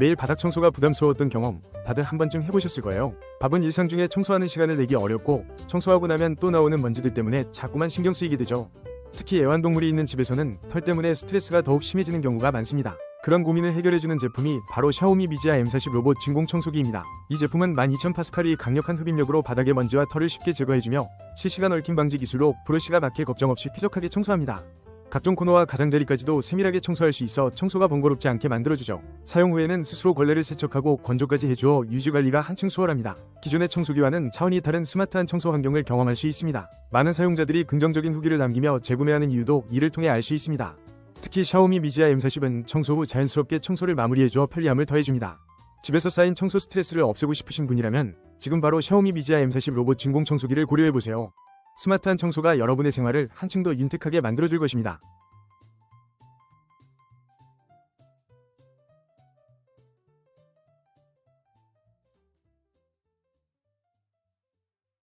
매일 바닥 청소가 부담스러웠던 경험 다들 한 번쯤 해보셨을 거예요. 밥은 일상 중에 청소하는 시간을 내기 어렵고 청소하고 나면 또 나오는 먼지들 때문에 자꾸만 신경 쓰이게 되죠. 특히 애완동물이 있는 집에서는 털 때문에 스트레스가 더욱 심해지는 경우가 많습니다. 그런 고민을 해결해주는 제품이 바로 샤오미 미지아 M40 로봇 진공 청소기입니다. 이 제품은 12,000파스칼의 강력한 흡입력으로 바닥의 먼지와 털을 쉽게 제거해주며 실시간 얽힘 방지 기술로 브러쉬가 막힐 걱정 없이 쾌적하게 청소합니다. 각종 코너와 가장자리까지도 세밀하게 청소할 수 있어 청소가 번거롭지 않게 만들어주죠. 사용 후에는 스스로 걸레를 세척하고 건조까지 해주어 유지관리가 한층 수월합니다. 기존의 청소기와는 차원이 다른 스마트한 청소 환경을 경험할 수 있습니다. 많은 사용자들이 긍정적인 후기를 남기며 재구매하는 이유도 이를 통해 알 수 있습니다. 특히 샤오미 미지아 M40은 청소 후 자연스럽게 청소를 마무리해주어 편리함을 더해줍니다. 집에서 쌓인 청소 스트레스를 없애고 싶으신 분이라면 지금 바로 샤오미 미지아 M40 로봇 진공 청소기를 고려해보세요. 스마트한 청소가 여러분의 생활을 한층 더 윤택하게 만들어줄 것입니다.